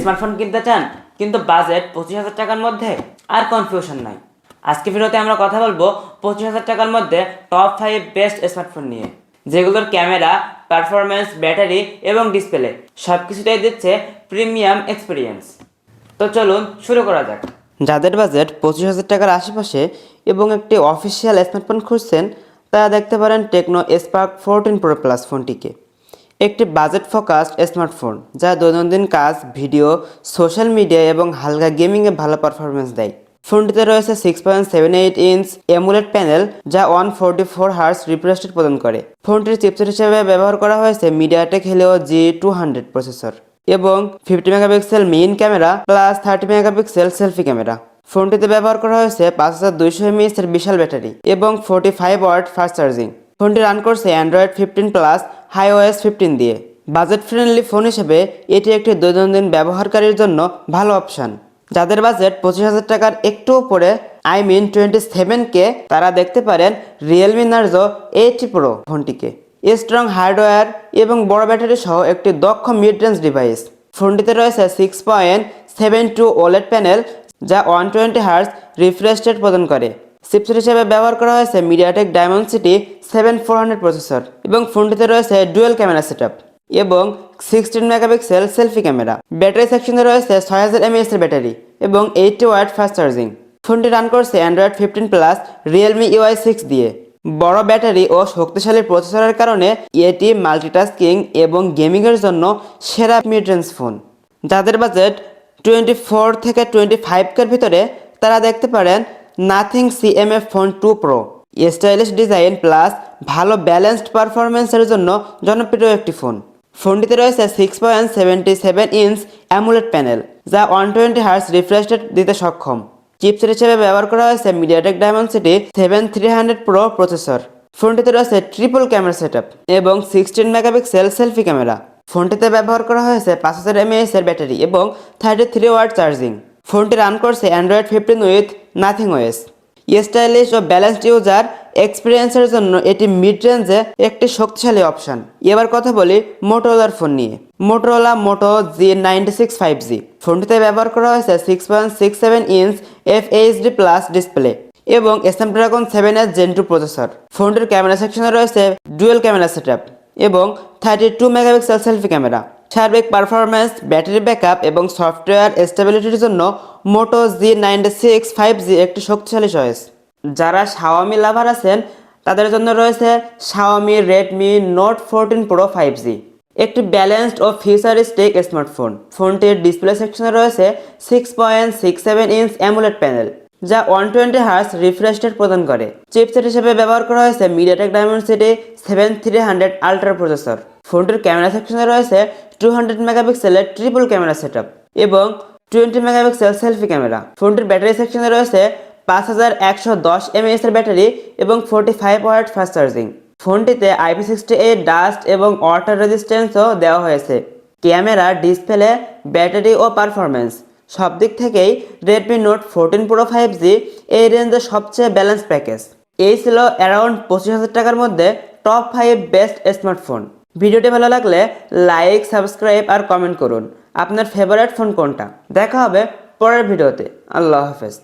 Smartphone কিনতে চান, কিন্তু বাজেট পঁচিশ হাজার টাকার মধ্যে আর কনফিউশন নাই। আজকে ভিডিওতে আমরা কথা বলব পঁচিশ হাজার টাকার মধ্যে টপ ফাইভ বেস্ট স্মার্টফোন নিয়ে, যেগুলোর ক্যামেরা পারফরমেন্স ব্যাটারি এবং ডিসপ্লে সব কিছুটাই দিচ্ছে প্রিমিয়াম এক্সপিরিয়েন্স তো চলুন শুরু করা যাক। যাদের বাজেট পঁচিশ হাজার টাকার আশেপাশে এবং একটি অফিসিয়াল স্মার্টফোন খুঁজছেন, তারা দেখতে পারেন Tecno Spark fourteen pro plus ফোনটিকে। একটি বাজেট ফোকাসড স্মার্টফোন, যা দৈনন্দিন কাজ, ভিডিও, সোশ্যাল মিডিয়া এবং হালকা গেমিংয়ে ভালো পারফরমেন্স দেয়। ফোনটিতে রয়েছে six point seven eight inch AMOLED panel যা one forty four hertz refresh প্রদান করে। ফোনটির চিপসেট হিসেবে ব্যবহার করা হয়েছে MediaTek Helio G two hundred processor এবং fifty megapixel main camera plus thirty megapixel selfie camera ফোনটিতে ব্যবহার করা হয়েছে পাঁচ হাজার দুইশো এমএএস এর বিশাল ব্যাটারি এবং forty five watt fast charging ফোনটি রান করছে Android fifteen plus Hi OS fifteen দিয়ে। বাজেট ফ্রেন্ডলি ফোন হিসেবে এটি একটি দৈনন্দিন ব্যবহারকারীর জন্য ভালো অপশন যাদের বাজেট পঁচিশ হাজার টাকার একটু উপরে I mean twenty seven K তারা দেখতে পারেন রিয়েলমি নার্জো এইটি প্রো ফোনটিকে। স্ট্রং হার্ডওয়্যার এবং বড় ব্যাটারি সহ একটি দক্ষ মিড রেঞ্জ ডিভাইস ফোনটিতে রয়েছে six point seven two OLED panel যা one twenty hertz refresh rate প্রদান করে। চিপসেট হিসেবে ব্যবহার করা হয়েছে MediaTek Dimensity seven four hundred processor এবং ফোনটিতে রয়েছে ডুয়েল ক্যামেরা সেটআপ এবং sixteen megapixel selfie camera battery সেকশনে রয়েছে ছয় হাজার এমএএস এর ব্যাটারি এবং এইটটি ওয়াট ফাস্ট চার্জিং ফোনটি রান করছে Android fifteen plus Realme UI six দিয়ে। বড় ব্যাটারি ও শক্তিশালী প্রসেসরের কারণে এটি মাল্টিটাস্কিং এবং গেমিংয়ের জন্য সেরা মিড ফোন যাদের বাজেট টোয়েন্টি ফোর থেকে টোয়েন্টি ফাইভ কের ভিতরে, তারা দেখতে পারেন Nothing CMF phone two pro stylish design plus ভালো ব্যালেন্সড পারফরমেন্সের জন্য জনপ্রিয় একটি ফোন ফোনটিতে রয়েছে six point seventy seven inch AMOLED panel যা one twenty hertz refresh rate দিতে সক্ষম। চিপসেট হিসেবে ব্যবহার করা হয়েছে MediaTek Dimensity seven three hundred pro processor ফোনটিতে রয়েছে ট্রিপল ক্যামেরা সেটআপ এবং সিক্সটিন মেগাপিক্সেল সেলফি ক্যামেরা ফোনটিতে ব্যবহার করা হয়েছে পাঁচ হাজার এমএএস এর ব্যাটারি এবং থার্টি থ্রি ওয়াট চার্জিং ফোনটি রান করছে Android fifteen with Nothing OS stylish O balanced user এক্সপিরিয়েন্সের জন্য এটি মিড রেঞ্জে একটি শক্তিশালী অপশন এবার কথা বলি মোটোরোলার ফোন নিয়ে। Motorola Moto G ninety six five G ফোনটিতে ব্যবহার করা হয়েছে six point six seven inch F HD plus display এবং Snapdragon seven S gen two processor ফোনটির ক্যামেরা সেকশনে রয়েছে ডুয়েল ক্যামেরা সেটআপ এবং thirty two megapixel selfie camera সার্বিক পারফরমেন্স ব্যাটারি ব্যাকআপ এবং সফটওয়্যার স্টেবিলিটির জন্য Moto G ninety six five G একটি শক্তিশালী চয়েস যারা শাওমি লাভার আছেন, তাদের জন্য রয়েছে Xiaomi Redmi note fourteen pro five G একটি ব্যালেন্সড ও ফিউচারিস্টিক স্মার্টফোন ফোনটির ডিসপ্লে সেকশনে রয়েছে six point six seven inch AMOLED panel যা one twenty hertz refresh rate প্রদান করে। চিপসেট হিসেবে ব্যবহার করা হয়েছে MediaTek Dimensity seven three hundred ultra processor ফোনটির ক্যামেরা সেকশনে রয়েছে টু হান্ড্রেড মেগাপিক্সেলের ট্রিপল ক্যামেরা সেটআপ এবং টোয়েন্টি মেগাপিক্সেল সেলফি ক্যামেরা ফোনটির ব্যাটারি সেকশনে রয়েছে পাঁচ হাজার একশো দশ এমএএস এর ব্যাটারি এবং forty five watt fast charging ফোনটিতে আইপি সিক্সটি এইট ডাস্ট এবং ওয়াটার রেজিস্ট্যান্সও দেওয়া হয়েছে। ক্যামেরা ডিসপ্লে ব্যাটারি ও পারফরমেন্স সব দিক থেকেই Redmi note fourteen pro five G এই রেঞ্জের সবচেয়ে ব্যালেন্স প্যাকেজ এই ছিল অ্যারাউন্ড পঁচিশ হাজার টাকার মধ্যে টপ ফাইভ বেস্ট স্মার্টফোন ভিডিওটি ভালো লাগলে লাইক সাবস্ক্রাইব আর কমেন্ট করুন। আপনার ফেভারিট ফোন কোনটা? দেখা হবে পরের ভিডিওতে। আল্লাহ হাফেজ।